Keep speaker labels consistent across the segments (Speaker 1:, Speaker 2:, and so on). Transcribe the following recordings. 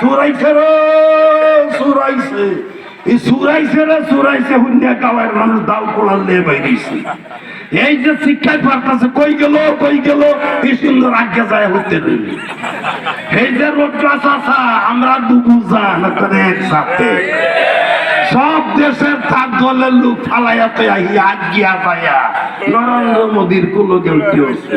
Speaker 1: সুরাইছে রে, সুরাইছে। কই গেল গেল সুন্দর এই যে আমরা ডুবু যান একসাথে সব দেশের তার দলের লোক ফালাইয়াতে আহি আজ্ঞা পাইয়া। নরেন্দ্র মোদীর গেলতি হচ্ছে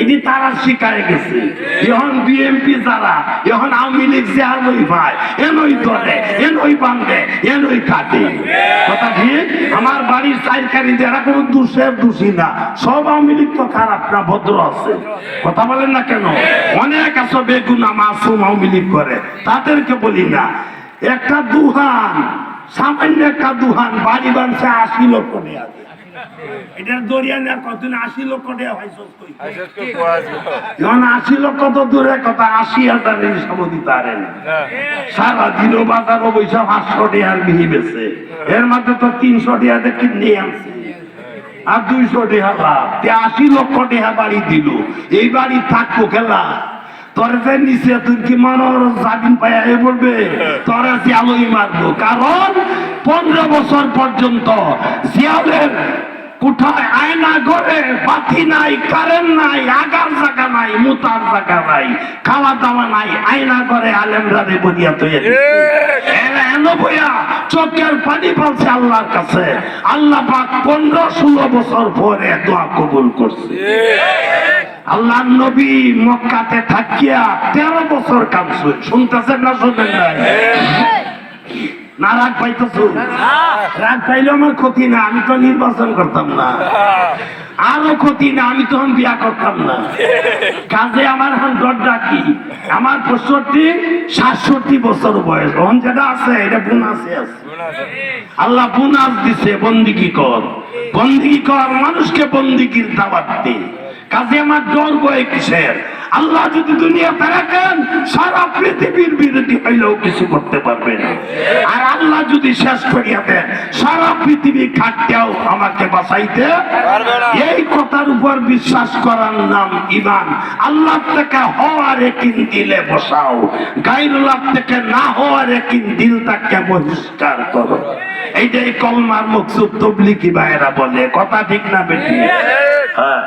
Speaker 1: এটি তারা শিখায় গেছে। এখন বিএনপি যারা, এখন আওয়ামী লীগ যেহানই পায় এনই দরে এনই বান্ধে এনই কাটে কথা ঠিক? আমার বাড়ির চাইকারি যারা কোনো দোষের দোষী না। সব আওয়ামী লীগ তো খারাপ না, ভদ্র আছে। কথা বলেন না কেন? অনেক আছে বেগুনা মাসুম আওয়ামী লীগ করে, তাদেরকে বলি না। একটা দুহান সামান্য একটা দুহান, বাড়ি বানছে আশি লক্ষ পারেন সারা দিনও বেছে এর মধ্যে তো তিনশো টাকাতে কিনে আনছে। আর দুইশো টাকা আশি লক্ষ টাকা বাড়ি দিল। এই বাড়ি থাকব খেলা তোরে যে নিচে তুই কি মনোর জামিন পাইয়া এ বলবে? তোরে শিয়ালই মারবো। কারণ পনেরো বছর পর্যন্ত শিয়ালের কোঠায় আয়না ঘরে বাতি নাই কারেন্ট নাই আগার জায়গা নাই মুতার জায়গা নাই খাওয়া দাওয়া নাই আয়না ঘরে আলেমরা রে বলিয়া তৈরি চোখের পানি পালছে আল্লাহর কাছে। আল্লাহ পাক পনেরো ষোলো বছর পরে দোয়া কবুল করছে। আল্লাহ নবী মক্কাতে থাকিয়া তেরো বছর কাজ শুনতেছেন না, শুনবেন না? রাগ পাইতেছ? রাগ পাইলে আমার ক্ষতি না, আমি তো নির্বাচন করতাম না। আরও ক্ষতি না, আমি তখন বিয়া করতাম না। কাজে আমার ডর ডাকি আমার পঁয়ষট্টি, সাতষট্টি বছর বয়স। এখন যেটা আছে, এটা বোনাসে আছে। আল্লাহ বোনাস দিছে, বন্দিগি কর। বন্দিগি কর, মানুষকে বন্দিগির দাওয়াত দে। কাজে আমার ডর বয়ে কিসের? আল্লাহ যদি দুনিয়াতে রাখেন সারা পৃথিবীর বিরোধী হইলেও কিছু করতে পারবে না। আর আল্লাহ যদি শেষ করিয়া দেন সারা পৃথিবী খাটতেও আমাকে বাঁচাইতে এই কথার উপর বিশ্বাস করার নাম ইমান আল্লাহ থেকে হওয়ার একিন দিলে বসাও। গাইরুল্লাহ থেকে না হওয়ার একিন দিল তাকে বহিষ্কার করো। এই যে কলমার মুখ তবলিকি ভাইয়েরা বলে, কথা ঠিক না বেটি? হ্যাঁ।